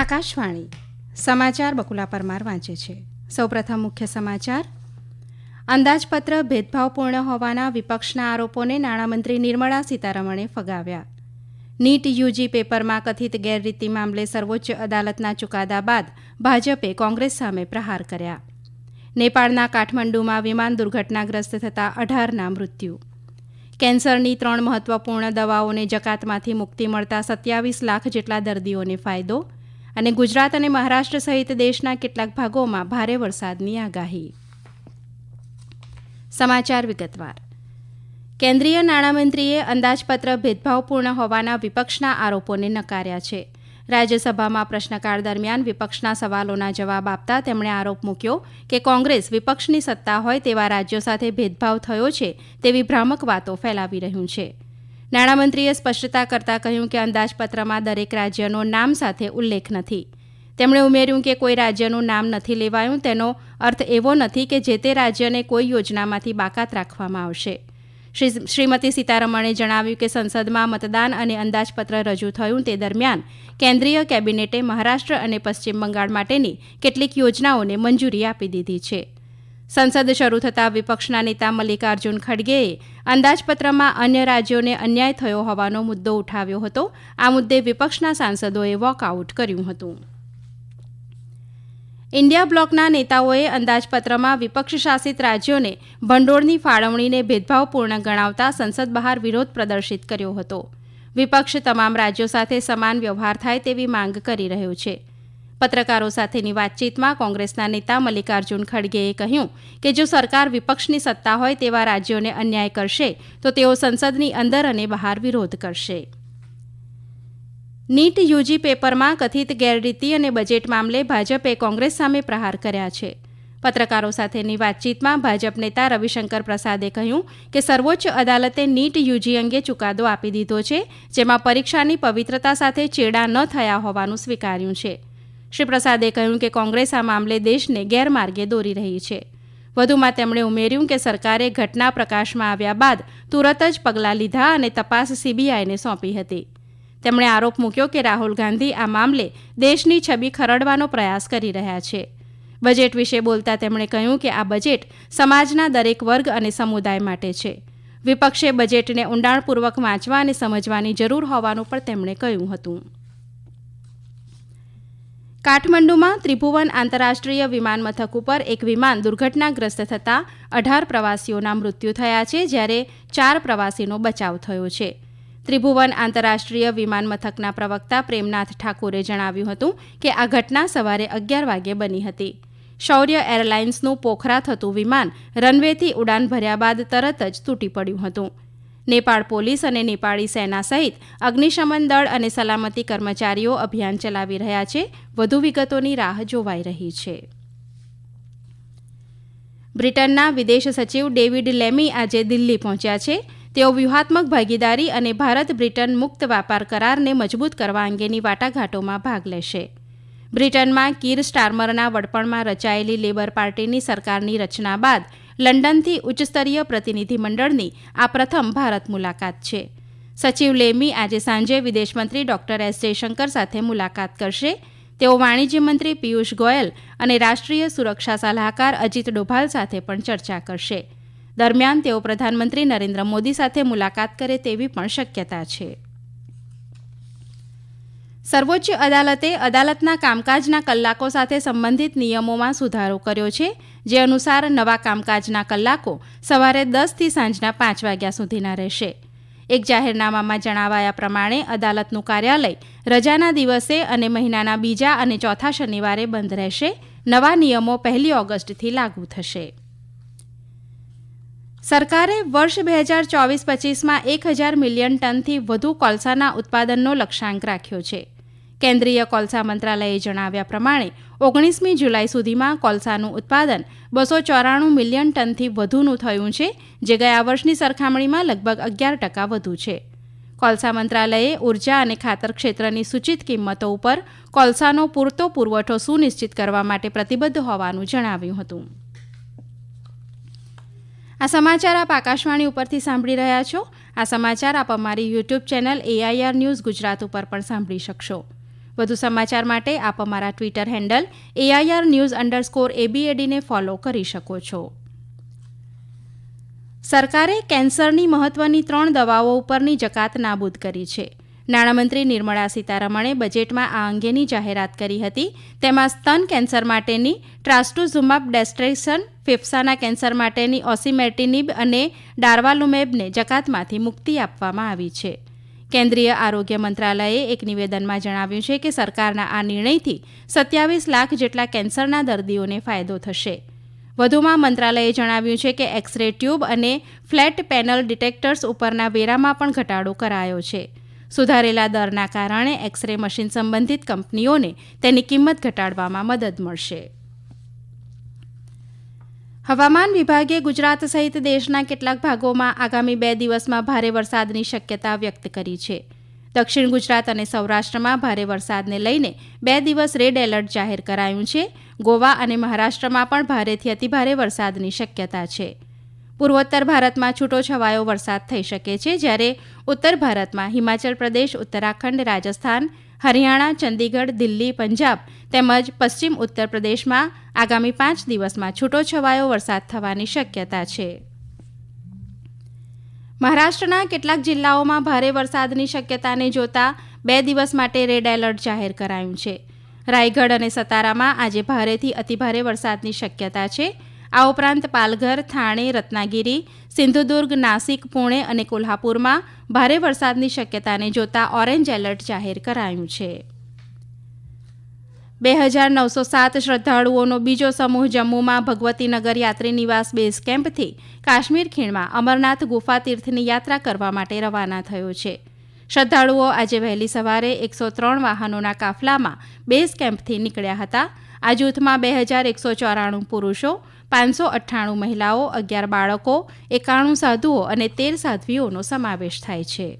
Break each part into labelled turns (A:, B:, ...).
A: આકાશવાણી, સમાચાર બકુલા પરમાર વાંચે છે. સૌપ્રથમ મુખ્ય સમાચાર, અંદાજપત્ર ભેદભાવપૂર્ણ હોવાના વિપક્ષના આરોપોને નાણામંત્રી નિર્મળા સીતારમણે ફગાવ્યા. નીટ યુજી પેપરમાં કથિત ગેરરીતિ મામલે સર્વોચ્ચ અદાલતના ચુકાદા બાદ ભાજપે કોંગ્રેસ સામે પ્રહાર કર્યા. નેપાળના કાઠમંડુમાં વિમાન દુર્ઘટનાગ્રસ્ત થતા અઢારના મૃત્યુ. કેન્સરની ત્રણ મહત્વપૂર્ણ દવાઓને જકાતમાંથી મુક્તિ મળતા સત્યાવીસ લાખ જેટલા દર્દીઓને ફાયદો અને ગુજરાત અને મહારાષ્ટ્ર સહિત દેશના કેટલાક ભાગોમાં ભારે વરસાદની આગાહી. સમાચાર વિગતવાર. કેન્દ્રીય નાણામંત્રીએ અંદાજપત્ર ભેદભાવપૂર્ણ હોવાના વિપક્ષના આરોપોને નકાર્યા છે. રાજ્યસભામાં પ્રશ્નકાળ દરમિયાન વિપક્ષના સવાલોના જવાબ આપતા તેમણે આરોપ મૂક્યો કે કોંગ્રેસ વિપક્ષની સત્તા હોય તેવા રાજ્યો સાથે ભેદભાવ થયો છે તેવી ભ્રામક વાતો ફેલાવી રહ્યું છે. નાણામંત્રીએ સ્પષ્ટતા કરતાં કહ્યું કે અંદાજપત્રમાં દરેક રાજ્યનો નામ સાથે ઉલ્લેખ નથી. તેમણે ઉમેર્યું કે કોઈ રાજ્યનું નામ નથી લેવાયું તેનો અર્થ એવો નથી કે જે તે રાજ્યને કોઈ યોજનામાંથી બાકાત રાખવામાં આવશે. શ્રીમતી સીતારમણે જણાવ્યું કે સંસદમાં મતદાન અને અંદાજપત્ર રજૂ થયું તે દરમિયાન કેન્દ્રીય કેબિનેટે મહારાષ્ટ્ર અને પશ્ચિમ બંગાળ માટેની કેટલીક યોજનાઓને મંજૂરી આપી દીધી છે. સંસદ શરૂ થતાં વિપક્ષના નેતા મલ્લિકાર્જુન ખડગેએ અંદાજપત્રમાં અન્ય રાજ્યોને અન્યાય થયો હોવાનો મુદ્દો ઉઠાવ્યો હતો. આ મુદ્દે વિપક્ષના સાંસદોએ વોકઆઉટ કર્યું હતું. ઇન્ડિયા બ્લોકના નેતાઓએ અંદાજપત્રમાં વિપક્ષ શાસિત રાજ્યોને ભંડોળની ફાળવણીને ભેદભાવપૂર્ણ ગણાવતા સંસદ બહાર વિરોધ પ્રદર્શિત કર્યો હતો. વિપક્ષ તમામ રાજ્યો સાથે સમાન વ્યવહાર થાય તેવી માંગ કરી રહ્યો છે. પત્રકારો સાથેની વાતચીતમાં કોંગ્રેસના નેતા મલ્લિકાર્જુન ખડગેએ કહ્યું કે જો સરકાર વિપક્ષની સત્તા હોય તેવા રાજ્યોને અન્યાય કરશે, તો તેઓ સંસદની અંદર અને બહાર વિરોધ કરશે. નીટ યુજી પેપરમાં કથિત ગેરરીતિ અને બજેટ મામલે ભાજપે કોંગ્રેસ સામે પ્રહાર કર્યા છે. પત્રકારો સાથેની વાતચીતમાં ભાજપ નેતા રવિશંકર પ્રસાદે કહ્યું કે સર્વોચ્ચ અદાલતે નીટ યુજી અંગે ચુકાદો આપી દીધો છે, જેમાં પરીક્ષાની પવિત્રતા સાથે ચેડા ન થયા હોવાનું સ્વીકાર્યું છે. શ્રી પ્રસાદે કહ્યું કે કોંગ્રેસ આ મામલે દેશને ગેરમાર્ગે દોરી રહી છે. વધુમાં તેમણે ઉમેર્યું કે સરકારે ઘટના પ્રકાશમાં આવ્યા બાદ તુરત જ પગલાં લીધા અને તપાસ સીબીઆઈને સોંપી હતી. તેમણે આરોપ મૂક્યો કે રાહુલ ગાંધી આ મામલે દેશની છબી ખરડવાનો પ્રયાસ કરી રહ્યા છે. બજેટ વિશે બોલતા તેમણે કહ્યું કે આ બજેટ સમાજના દરેક વર્ગ અને સમુદાય માટે છે. વિપક્ષે બજેટને ઊંડાણપૂર્વક વાંચવા અને સમજવાની જરૂર હોવાનું પણ તેમણે કહ્યું હતું. કાઠમંડુમાં ત્રિભુવન આંતરરાષ્ટ્રીય વિમાન મથક ઉપર એક વિમાન દુર્ઘટનાગ્રસ્ત થતાં અઢાર પ્રવાસીઓના મૃત્યુ થયા છે, જ્યારે ચાર પ્રવાસીનો બચાવ થયો છે. ત્રિભુવન આંતરરાષ્ટ્રીય વિમાન મથકના પ્રવક્તા પ્રેમનાથ ઠાકુરે જણાવ્યું હતું કે આ ઘટના સવારે અગિયાર વાગે બની હતી. શૌર્ય એરલાઇન્સનું પોખરા થતું વિમાન રનવેથી ઉડાન ભર્યા બાદ તરત જ તૂટી પડ્યું હતું. નેપાળ પોલીસ અને નેપાળી સેના સહિત અગ્નિશમન દળ અને સલામતી કર્મચારીઓ અભિયાન ચલાવી રહ્યા છે. વધુ વિગતોની રાહ જોવાઈ રહી છે. બ્રિટનના વિદેશ સચિવ ડેવિડ લેમી આજે દિલ્હી પહોંચ્યા છે. તેઓ વ્યૂહાત્મક ભાગીદારી અને ભારત બ્રિટન મુક્ત વેપાર કરારને મજબૂત કરવા અંગેની વાટાઘાટોમાં ભાગ લેશે. બ્રિટનમાં કીર સ્ટાર્મરના વડપણમાં રચાયેલી લેબર પાર્ટીની સરકારની રચના બાદ લંડનથી ઉચ્ચસ્તરીય પ્રતિનિધિમંડળની આ પ્રથમ ભારત મુલાકાત છે. સચિવ લેમી આજે સાંજે વિદેશમંત્રી ડોક્ટર એસ જયશંકર સાથે મુલાકાત કરશે. તેઓ વાણિજ્ય મંત્રી પિયુષ ગોયલ અને રાષ્ટ્રીય સુરક્ષા સલાહકાર અજીત ડોભાલ સાથે પણ ચર્ચા કરશે. દરમિયાન તેઓ પ્રધાનમંત્રી નરેન્દ્ર મોદી સાથે મુલાકાત કરે તેવી પણ શક્યતા છે. સર્વોચ્ચ અદાલતે અદાલતના કામકાજના કલાકો સાથે સંબંધિત નિયમોમાં સુધારો કર્યો છે, જે અનુસાર નવા કામકાજના કલાકો સવારે દસથી સાંજના પાંચ વાગ્યા સુધીના રહેશે. એક જાહેરનામામાં જણાવાયા પ્રમાણે અદાલતનું કાર્યાલય રજાના દિવસે અને મહિનાના બીજા અને ચોથા શનિવારે બંધ રહેશે. નવા નિયમો પહેલી ઓગસ્ટથી લાગુ થશે. સરકારે વર્ષ બે હજાર ચોવીસ પચીસમાં એક હજાર મિલિયન ટનથી વધુ કોલસાના ઉત્પાદનનો લક્ષ્યાંક રાખ્યો છે. કેન્દ્રીય કોલસા મંત્રાલયે જણાવ્યા પ્રમાણે, ઓગણીસમી જુલાઈ સુધીમાં કોલસાનું ઉત્પાદન બસો ચોરાણું મિલિયન ટનથી વધુનું થયું છે, જે ગયા વર્ષની સરખામણીમાં લગભગ અગિયાર ટકા વધુ છે. કોલસા મંત્રાલયે ઊર્જા અને ખાતર ક્ષેત્રની સૂચિત કિંમતો ઉપર કોલસાનો પૂરતો પુરવઠો સુનિશ્ચિત કરવા માટે પ્રતિબદ્ધ હોવાનું જણાવ્યું હતું. આ સમાચાર આપ આકાશવાણી ઉપરથી સાંભળી રહ્યા છો. આ સમાચાર આપ અમારી YouTube channel AIR news Gujarat ઉપર પણ સાંભળી શકશો. વધુ સમાચાર માટે આપ અમારા Twitter handle AIR news underscore એબીએડીને follow કરી શકો છો. સરકારે કેન્સરની મહત્વની ત્રણ દવાઓ ઉપરની જકાત નાબૂદ કરી છે. નાણામંત્રી નિર્મળા સીતારમણે બજેટમાં આ અંગેની જાહેરાત કરી હતી. તેમાં સ્તન કેન્સર માટેની, ટ્રાસ્ટુઝુમાબ ડેસ્ટ્રેશન, ફેફસાના કેન્સર માટેની ઓસિમેટિનિબ અને ડાર્વાલુમેબને જકાતમાંથી મુક્તિ આપવામાં આવી છે. કેન્દ્રીય આરોગ્ય મંત્રાલયે એક નિવેદનમાં જણાવ્યું છે કે સરકારના આ નિર્ણયથી સત્યાવીસ લાખ જેટલા કેન્સરના દર્દીઓને ફાયદો થશે. વધુમાં મંત્રાલયે જણાવ્યું છે કે એક્સ રે ટ્યુબ અને ફ્લેટ પેનલ ડિટેક્ટર્સ ઉપરના વેરામાં પણ ઘટાડો કરાયો છે. સુધારેલા દરના કારણે એક્સ રે મશીન સંબંધિત કંપનીઓને તેની કિંમત ઘટાડવામાં મદદ મળશે. હવામાન વિભાગે ગુજરાત સહિત દેશના કેટલાક ભાગોમાં આગામી બે દિવસમાં ભારે વરસાદની શક્યતા વ્યક્ત કરી છે. દક્ષિણ ગુજરાત અને સૌરાષ્ટ્રમાં ભારે વરસાદને લઈને બે દિવસ રેડ એલર્ટ જાહેર કરાયું છે. ગોવા અને મહારાષ્ટ્રમાં પણ ભારેથી અતિભારે વરસાદની શક્યતા છે. પૂર્વોત્તર ભારતમાં છૂટો છવાયો વરસાદ થઈ શકે છે જ્યારે ઉત્તર ભારતમાં હિમાચલ પ્રદેશ, ઉત્તરાખંડ, રાજસ્થાન હરિયાણા, ચંદીગઢ, દિલ્હી, પંજાબ તેમજ પશ્ચિમ ઉત્તર પ્રદેશમાં આગામી પાંચ દિવસમાં છૂટોછવાયો વરસાદ થવાની શક્યતા છે. મહારાષ્ટ્રના કેટલાક જિલ્લાઓમાં ભારે વરસાદની શક્યતાને જોતા બે દિવસ માટે રેડ એલર્ટ જાહેર કરાયું છે. રાયગઢ અને સતારામાં આજે ભારેથી અતિભારે વરસાદની શક્યતા છે. આ ઉપરાંત પાલઘર, થાણે, રત્નાગીરી, સિંધુદુર્ગ, નાસિક, પુણે અને કોલ્હાપુરમાં ભારે વરસાદની શક્યતાને જોતા ઓરેન્જ એલર્ટ જાહેર કરાયું છે. બે હજાર નવસો સાત શ્રદ્ધાળુઓનો બીજો સમૂહ જમ્મુમાં ભગવતીનગર યાત્રી નિવાસ બેઝ કેમ્પથી કાશ્મીર ખીણમાં અમરનાથ ગુફા તીર્થની યાત્રા કરવા માટે રવાના થયો છે. શ્રદ્ધાળુઓ આજે વહેલી સવારે એકસો ત્રણ વાહનોના કાફલામાં બેઝ કેમ્પથી નીકળ્યા હતા. આ જૂથમાં બે હજાર એકસો ચોરાણું પુરુષો પાંચસો અઠ્ઠાણું મહિલાઓ, અગિયાર બાળકો, એકાણું સાધુઓ અને તેર સાધ્વીઓનો સમાવેશ થાય છે.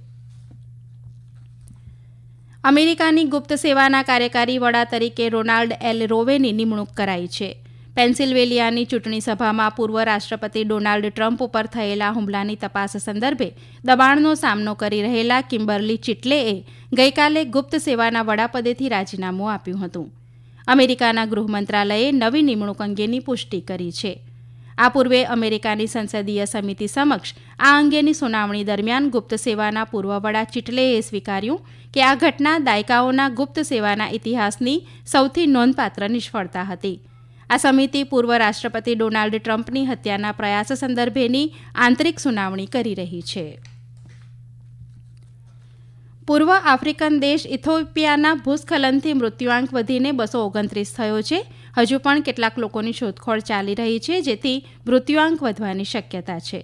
A: અમેરિકાની ગુપ્ત સેવાના કાર્યકારી વડા તરીકે રોનાલ્ડ એલ રોવેની નિમણૂક કરાઈ છે. પેન્સિલ્વેલિયાની ચૂંટણી સભામાં પૂર્વ રાષ્ટ્રપતિ ડોનાલ્ડ ટ્રમ્પ ઉપર થયેલા હુમલાની તપાસ સંદર્ભે દબાણનો સામનો કરી રહેલા કિમ્બર્લી ચિટલેએ ગઈકાલે ગુપ્ત સેવાના વડાપદેથી રાજીનામું આપ્યું હતું. અમેરિકાના ગૃહ મંત્રાલયે નવી નિમણૂક અંગેની પુષ્ટિ કરી છે. આ પૂર્વે અમેરિકાની સંસદીય સમિતિ સમક્ષ આ અંગેની સુનાવણી દરમિયાન ગુપ્ત સેવાના પૂર્વ વડા ચિટલેએ સ્વીકાર્યું કે આ ઘટના દાયકાઓના ગુપ્ત સેવાના ઇતિહાસની સૌથી નોંધપાત્ર નિષ્ફળતા હતી. આ સમિતિ પૂર્વ રાષ્ટ્રપતિ ડોનાલ્ડ ટ્રમ્પની હત્યાના પ્રયાસ સંદર્ભેની આંતરિક સુનાવણી કરી રહી છે. પૂર્વ આફ્રિકન દેશ ઇથોપિયાના ભૂસ્ખલનથી મૃત્યુઆંક વધીને બસો ઓગણત્રીસ થયો છે. હજુ પણ કેટલાક લોકોની શોધખોળ ચાલી રહી છે, જેથી મૃત્યુઆંક વધવાની શક્યતા છે.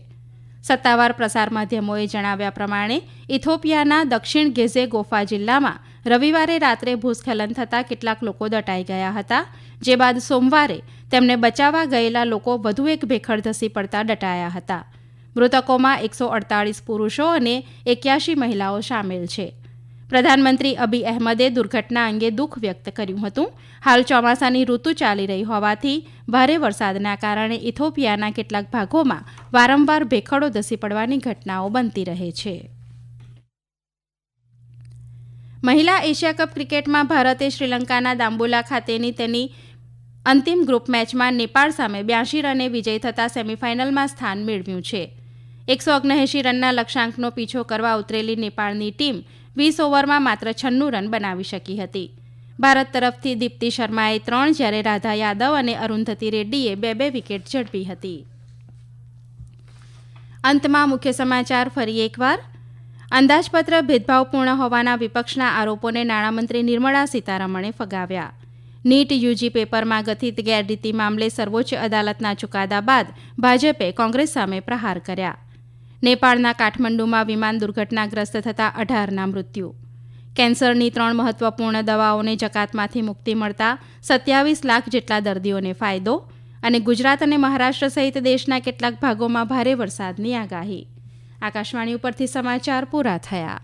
A: સત્તાવાર પ્રસાર માધ્યમોએ જણાવ્યા પ્રમાણે, ઇથોપિયાના દક્ષિણ ગેઝે ગોફા જિલ્લામાં રવિવારે રાત્રે ભૂસ્ખલન થતાં કેટલાક લોકો દટાઈ ગયા હતા, જે બાદ સોમવારે તેમને બચાવવા ગયેલા લોકો વધુ એક ભેખડ ધસી પડતા દટાયા હતા. મૃતકોમાં એકસો અડતાળીસ પુરુષો અને એક્યાશી મહિલાઓ સામેલ છે. પ્રધાનમંત્રી અબી અહેમદે દુર્ઘટના અંગે દુઃખ વ્યક્ત કર્યું હતું. હાલ ચોમાસાની ઋતુ ચાલી રહી હોવાથી ભારે વરસાદના કારણે ઇથોપિયાના કેટલાક ભાગોમાં વારંવાર ભેખડો ધસી પડવાની ઘટનાઓ બનતી રહે છે. મહિલા એશિયા કપ ક્રિકેટમાં ભારતે શ્રીલંકાના દાંબોલા ખાતેની તેની અંતિમ ગ્રુપ મેચમાં નેપાળ સામે બ્યાસી રને વિજય થતાં સેમીફાઇનલમાં સ્થાન મેળવ્યું છે. એકસો ઓગણએંશી રનના લક્ષ્યાંકનો પીછો કરવા ઉતરેલી નેપાળની ટીમ વીસ ઓવરમાં માત્ર છન્નું રન બનાવી શકી હતી. ભારત તરફથી દીપ્તિ શર્માએ ત્રણ જ્યારે રાધા યાદવ અને અરુંધતી રેડ્ડીએ બે બે વિકેટ ઝડપી હતી. અંતમાં મુખ્ય સમાચાર ફરી એકવાર. અંદાજપત્ર ભેદભાવપૂર્ણ હોવાના વિપક્ષના આરોપોને નાણામંત્રી નિર્મળા સીતારમણે ફગાવ્યા. નીટ યુજી પેપરમાં ગથિત ગેરરીતિ મામલે સર્વોચ્ચ અદાલતના ચુકાદા બાદ ભાજપે કોંગ્રેસ સામે પ્રહાર કર્યા. નેપાળના કાઠમંડુમાં વિમાન દુર્ઘટનાગ્રસ્ત થતા અઢારના મૃત્યુ. કેન્સરની ત્રણ મહત્વપૂર્ણ દવાઓને જકાતમાંથી મુક્તિ મળતા સત્યાવીસ લાખ જેટલા દર્દીઓને ફાયદો અને ગુજરાત અને મહારાષ્ટ્ર સહિત દેશના કેટલાક ભાગોમાં ભારે વરસાદની આગાહી. આકાશવાણી ઉપરથી સમાચાર પૂરા થયા.